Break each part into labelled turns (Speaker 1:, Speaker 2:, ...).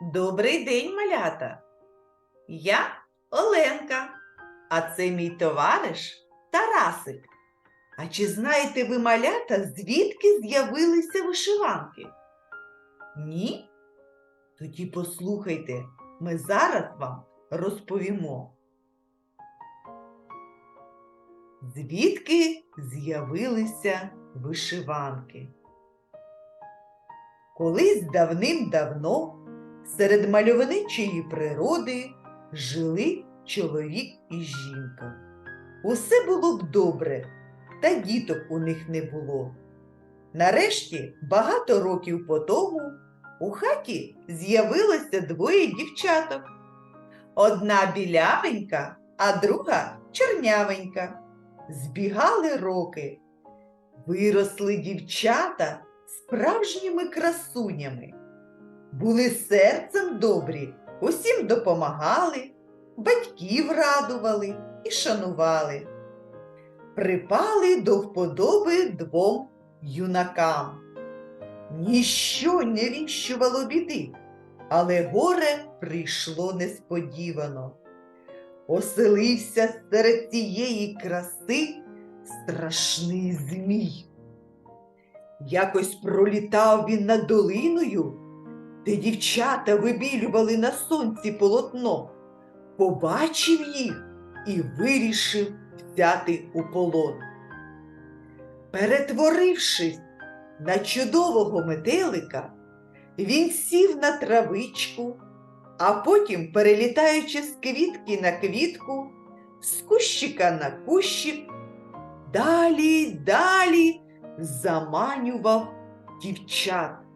Speaker 1: Добрий день, малята! Я Оленка, а це мій товариш Тарасик. А чи знаєте ви, малята, звідки з'явилися вишиванки? Ні? Тоді послухайте, ми зараз вам розповімо. Звідки з'явилися вишиванки? Колись давним-давно серед мальовничої природи жили чоловік і жінка. Усе було б добре, та діток у них не було. Нарешті, багато років по тому, у хаті з'явилося двоє дівчаток. Одна білявенька, а друга чорнявенька. Збігали роки. Виросли дівчата справжніми красунями. Були серцем добрі, усім допомагали, батьків радували і шанували. Припали до вподоби двом юнакам. Ніщо не віщувало біди, але горе прийшло несподівано. Оселився серед цієї краси страшний змій. Якось пролітав він над долиною, де дівчата вибілювали на сонці полотно, побачив їх і вирішив взяти у полон. Перетворившись на чудового метелика, він сів на травичку, а потім, перелітаючи з квітки на квітку, з кущика на кущик, далі, далі заманював дівчат.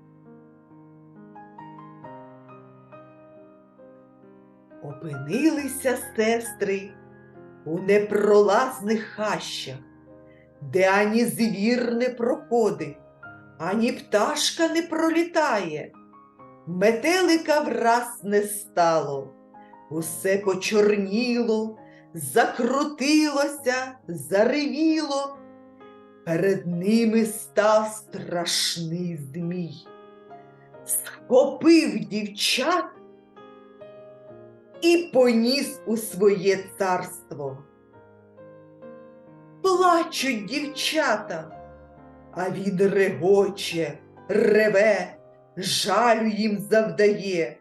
Speaker 1: Опинилися сестри у непролазних хащах, де ані звір не проходить, ані пташка не пролітає. Метелика враз не стало, усе почорніло, закрутилося, заревіло. Перед ними став страшний змій. Схопив дівчат і поніс у своє царство. Плачуть дівчата, а він регоче, реве, жалю їм завдає,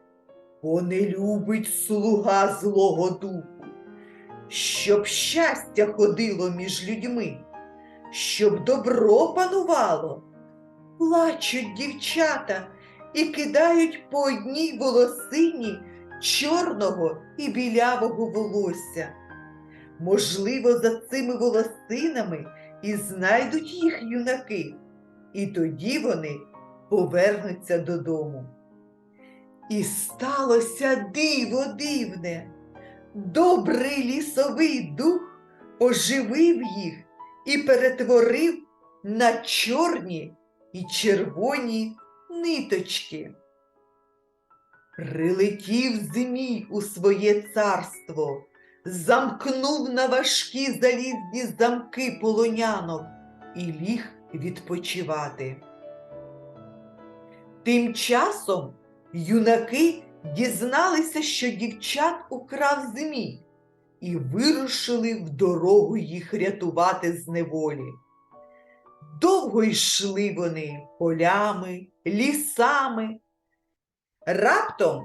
Speaker 1: бо не любить слуга злого духу, щоб щастя ходило між людьми щоб добро панувало. Плачуть дівчата і кидають по одній волосині чорного і білявого волосся. Можливо, за цими волосинами і знайдуть їх юнаки, і тоді вони повернуться додому. І сталося диво дивне. Добрий лісовий дух оживив їх і перетворив на чорні і червоні ниточки. Прилетів змій у своє царство, замкнув на важкі залізні замки полонянок і ліг відпочивати. Тим часом юнаки дізналися, що дівчат украв змій і вирушили в дорогу їх рятувати з неволі. Довго йшли вони полями, лісами. Раптом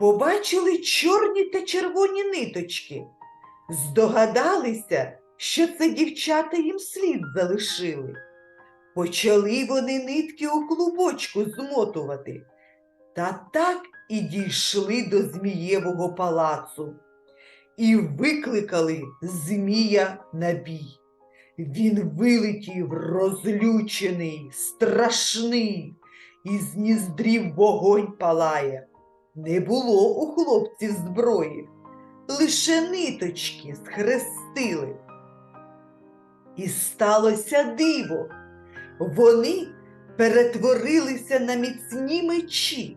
Speaker 1: побачили чорні та червоні ниточки, здогадалися, що це дівчата їм слід залишили. Почали вони нитки у клубочку змотувати, та так і дійшли до Змієвого палацу і викликали Змія на бій. Він вилетів розлючений, страшний, із ніздрів вогонь палає. Не було у хлопців зброї, лише ниточки схрестили. І сталося диво. Вони перетворилися на міцні мечі,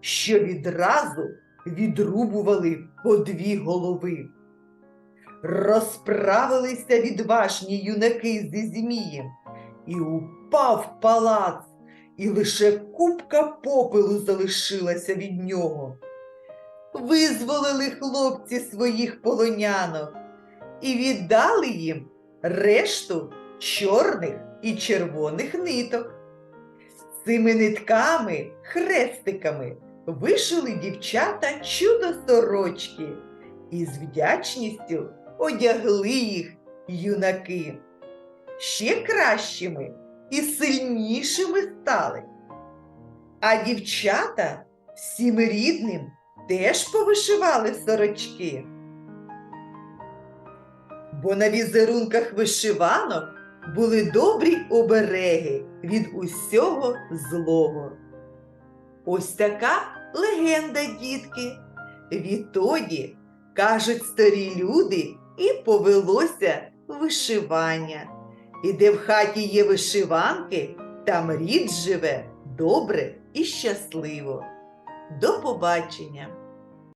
Speaker 1: що відразу відрубували по дві голови. Розправилися відважні юнаки зі Змієм, і упав палац, і лише купка попелу залишилася від нього. Визволили хлопці своїх полонянок і віддали їм решту чорних і червоних ниток. Цими нитками, хрестиками вишили дівчата чудо сорочки і з вдячністю одягли їх юнаки. Ще кращими і сильнішими стали. А дівчата всім рідним теж повишивали сорочки. Бо на візерунках вишиванок були добрі обереги від усього злого. Ось така легенда, дітки. Відтоді, кажуть старі люди, і повелося вишивання. І де в хаті є вишиванки, там рід живе добре і щасливо. До побачення!